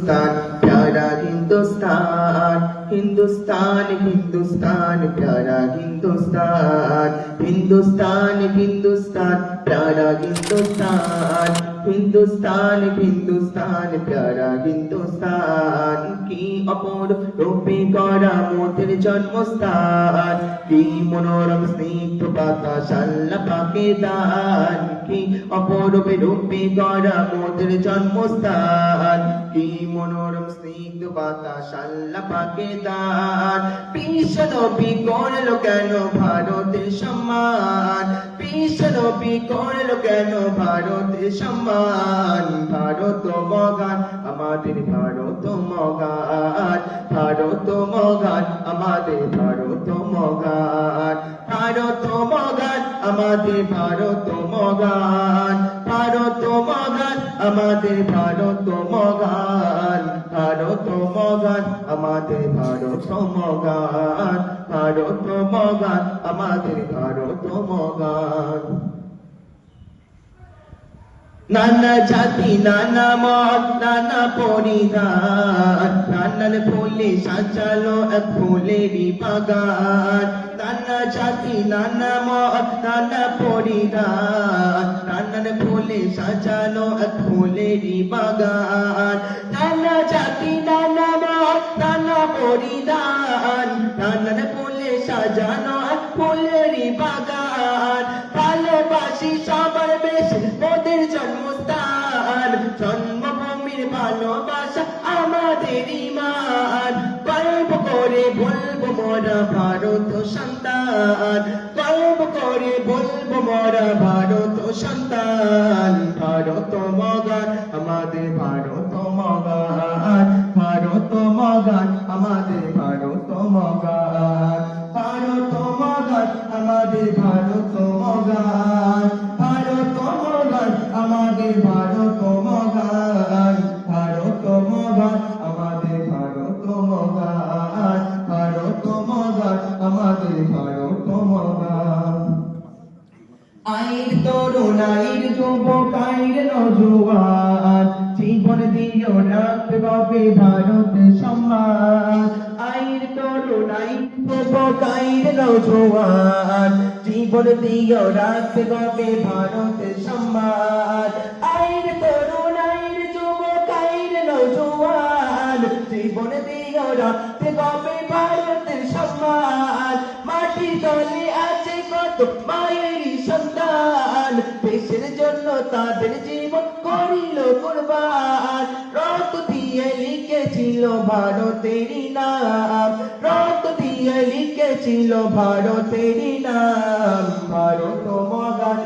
হিন্দুস্তান, প্যারা হিন্দুস্তান হিন্দুস্তান হিন্দুস্তান, প্যারা হিন্দুস্তান হিন্দুস্তান হিন্দুস্তান, প্যারা হিন্দুস্তান হিন্দুস্তান হিন্দুস্তান, প্যারা হিন্দুস্তান। কি অপর রূপে করা মোদের জন্মস্থান? কি মনোরম স্নিগ্ধ পাতা আল্লাহ পাকে দান? কি অপরূপে রূপে করা মোদের জন্মস্থান? কি মনোরম ভারত মগান আমাদের ভারত মগান ভারত মগান আমাদের ভারত মগান ভারত মগান আমাদের ভারত মগান ভারত মগান আমাদের ভারত মগান আমাদের ভারত মগান ভারত মগান আমাদের ভারত মগান নানা জাতি, নানা মত, নানা পরিধান নানান ফুলে সাজালো এক ফুলেরই বাগান নানা জাতি, নানা মত, নানা পরিধান নানান ফুলে সাজালো এক ফুলেরই বাগান সাজানো ফুলেরই বাগান। ভালোবাসি সবার বেশ মোদের জন্মস্থান। জন্মভূমির ভালোবাসা আমাদের ইমান গর্ব করে বলব মোরা ভারত সন্তান। গর্ব করে বলব মোরা ভারত সন্তান। ভারত মগান আমাদের, ভারত মগান। ভারত মগান আমাদের, ভারত মগান। আমাদের ভারত মগান ভারত মগান আমাদের ভারত মগান ভারত আইর তরুণ আইর যুবক আইর নজুয়ান তরুণ আইর যুবক জীবন দিও রাখতে পাবে ভারত সম্মান। আইর তরুণ, আইর যুবক নজুয়ান। জীবন দিও রাখতে পাবে ভারতের সম্মান। মাটি তলে আছে কত মায়েরই সন্তান। দেশের জন্য তাদের জীবন করিল কোরবান। রক্ত দিয়ে লিখেছিল ভারতেরই নাম। দিয়ে লিখেছিল ভারতেরই নাম ভারত মগান